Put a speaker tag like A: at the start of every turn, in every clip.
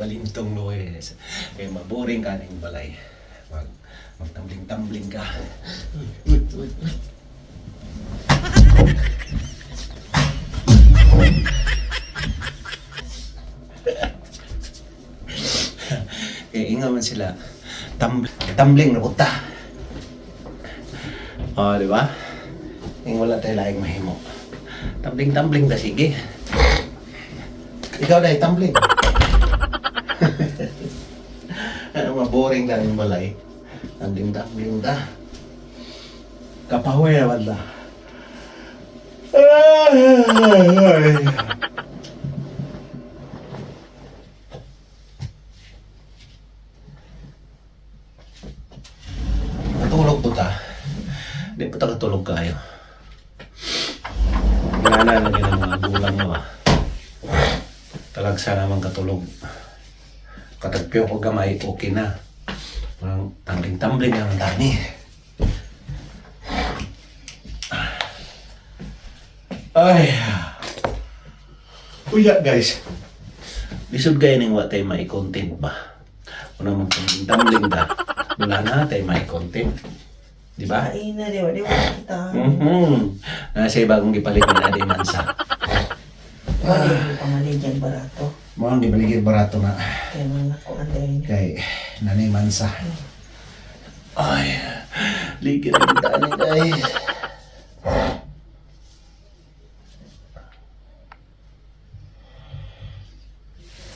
A: balintong Luis. Kaya maboring ka ning balay. Mag magtambling-tambling ka. Uy, inga man sila. Tam tumbling na punta. O, di ba? Yung wala tayo laing mahimo. Tumbling-tumbling na sige. Ikaw na, tumbling. Maboring lang yung balay. Tumbling-tumbling da. Kapahoy naman da. Ay. Natulog po ta. Hindi po ta katulog kayo. Ginana na gina mga gulang mo ah. Talagsa naman katulog. Katagpyo ko gamay, okay na. Parang tambling-tambling ang dami. Ay. Uya guys. Lisod kayo ning wa tayo may content ba? Kung magtambling da, wala na tayo may content. Di ba?
B: Ay na, di ba? Di ba kita?
A: Mm-hmm. Nasa bagong gipalit na.
B: Wala yung pangalan dyan barato.
A: Mo ang gibaligid barato na
B: Kaya mga ko ang
A: kay nanay mansa. Ay, ligid ang daan ni day.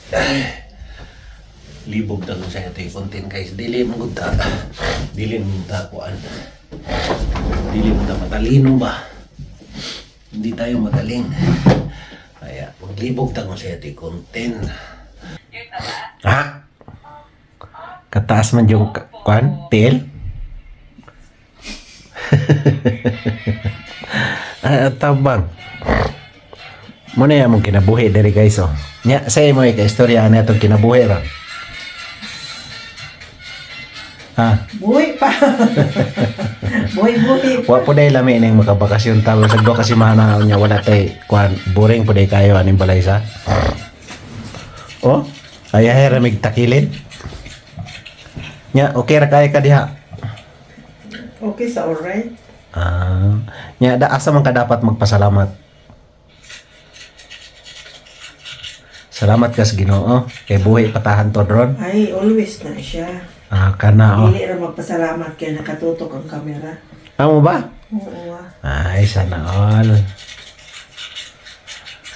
A: Ay, libog na ko sa ito content guys. Dili mo gud ta. Dili mo ta kuan. Dili mo ta matalino ba? Hindi tayo magaling. Kaya, maglibog ta ko sa ito content. Ha? Kataas man yung kuan? Tail? ah, tabang. Muna yan mong kinabuhi dari guys oh. Nya, sa mo ka istorya na itong kinabuhi ra. Ha?
B: Buhay pa! buhay pa.
A: Wa po day lami ning makabakasyon tawag sa duha kasi mahana niya wala tay kuan boring po day kayo aning balay sa. Oh, ay ay ramig takilid. Nya, okay ra kay ka diha.
B: Okay sa alright.
A: Ah, nya da asa man ka dapat magpasalamat. Salamat ka sa Ginoo kay buhi patahan to dron.
B: Ay, always na siya.
A: Ah, kana oh.
B: Dili ra magpasalamat kaya nakatutok ang kamera.
A: Amo ba?
B: Oo.
A: Ay, sana all.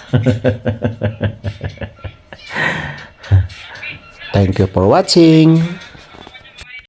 A: Thank you for watching.